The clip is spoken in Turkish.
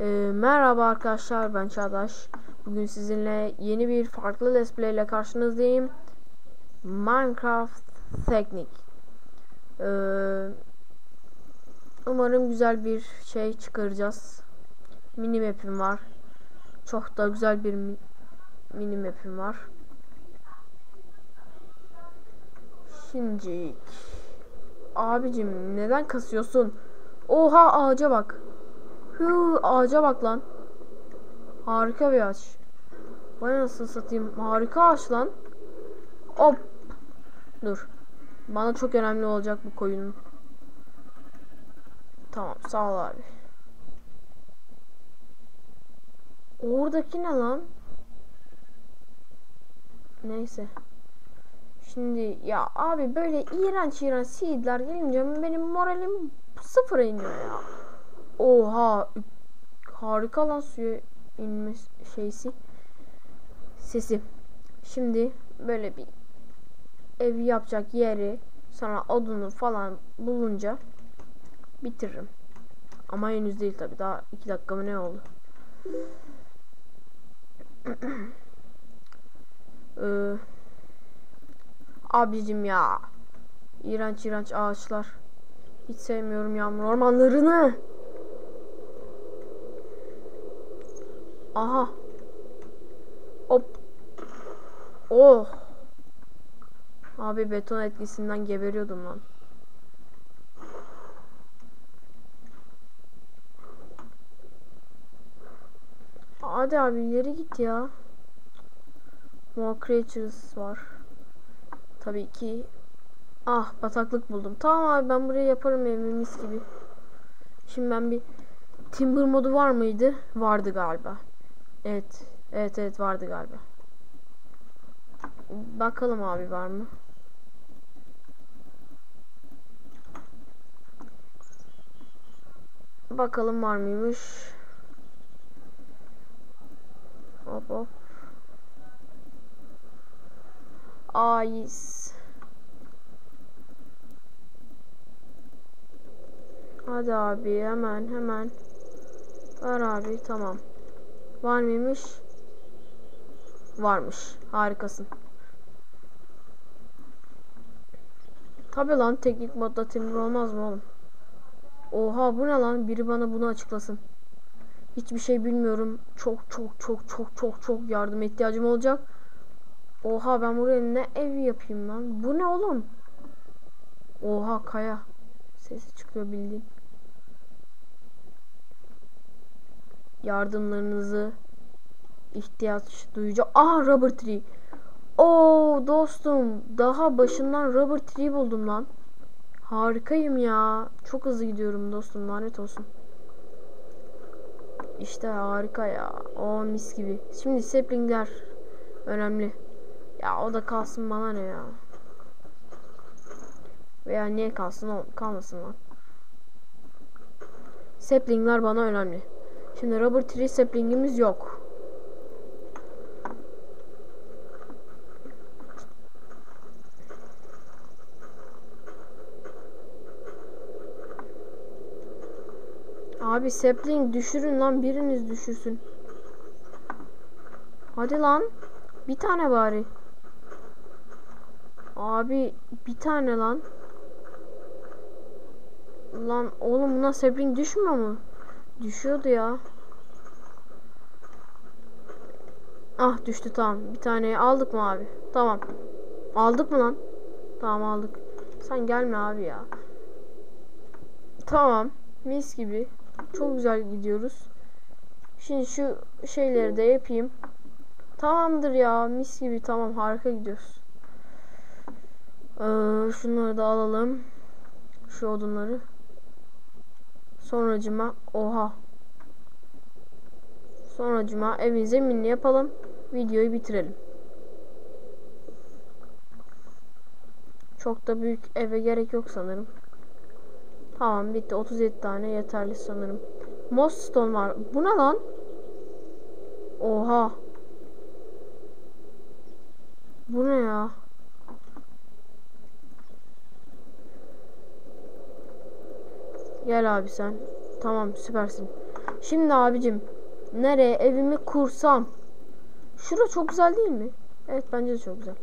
Ee, merhaba arkadaşlar ben Çağdaş. Bugün sizinle yeni bir farklı let's play ile karşınızdayım. Minecraft Teknik. Ee, umarım güzel bir şey çıkaracağız. Mini map'im var. Çok da güzel bir mi mini map'im var. Şimdi abicim neden kasıyorsun? Oha ağaca bak. Hı ağaca bak lan. Harika bir ağaç. Vay nasıl satayım. Harika ağaç lan. Hop. Dur. Bana çok önemli olacak bu koyunun. Tamam sağ ol abi. Oradaki ne lan? Neyse. Şimdi ya abi böyle iğrenç iğrenç seedler gelince benim moralim sıfıra iniyor ya. Oha harika lan suya inme şeysi sesi. Şimdi böyle bir ev yapacak yeri sonra odunu falan bulunca bitiririm. Ama henüz değil tabi daha iki dakika mı ne oldu? ee, abicim ya iğrenç iğrenç ağaçlar hiç sevmiyorum yağmur ormanlarını Aha. Hop. Oh. Abi beton etkisinden geberiyordum lan. Hadi abi ileri git ya. More creatures var. Tabii ki. Ah bataklık buldum. Tamam abi ben buraya yaparım evimi mis gibi. Şimdi ben bir Timber modu var mıydı? Vardı galiba. Evet. Evet evet vardı galiba. Bakalım abi var mı? Bakalım var mıymış? Hop hop. Ayis. Hadi abi hemen hemen. Var abi tamam. Var mıymış? Varmış. Harikasın. Tabi lan teknik modda timur olmaz mı oğlum? Oha bu ne lan? Biri bana bunu açıklasın. Hiçbir şey bilmiyorum. Çok çok çok çok çok çok yardım ihtiyacım olacak. Oha ben buraya ne ev yapayım lan? Bu ne oğlum? Oha kaya. Sesi çıkıyor bildiğin. Yardımlarınızı ihtiyaç duyacağım. Aha rubber tree. Oo dostum daha başından rubber tree buldum lan. Harikayım ya. Çok hızlı gidiyorum dostum lanet olsun. İşte harika ya. O mis gibi. Şimdi saplingler önemli. Ya o da kalsın bana ne ya. Veya niye kalsın kalmasın lan. Saplingler bana önemli. Şimdi rubber tree saplingimiz yok. Abi sapling düşürün lan biriniz düşürsün. Hadi lan. Bir tane bari. Abi bir tane lan. Lan oğlum buna sapling düşmüyor mu? Düşüyordu ya. Ah düştü tamam. Bir tane aldık mı abi? Tamam. Aldık mı lan? Tamam aldık. Sen gelme abi ya. Tamam. Mis gibi. Çok güzel gidiyoruz. Şimdi şu şeyleri de yapayım. Tamamdır ya. Mis gibi tamam harika gidiyoruz. Ee, şunları da alalım. Şu odunları. Sonracıma oha. Sonracıma evin zeminini yapalım. Videoyu bitirelim. Çok da büyük eve gerek yok sanırım. Tamam bitti. 37 tane yeterli sanırım. Most stone var. Bu ne lan? Oha. Bu ne ya? Gel abi sen. Tamam süpersin. Şimdi abicim nereye evimi kursam? Şura çok güzel değil mi? Evet bence de çok güzel.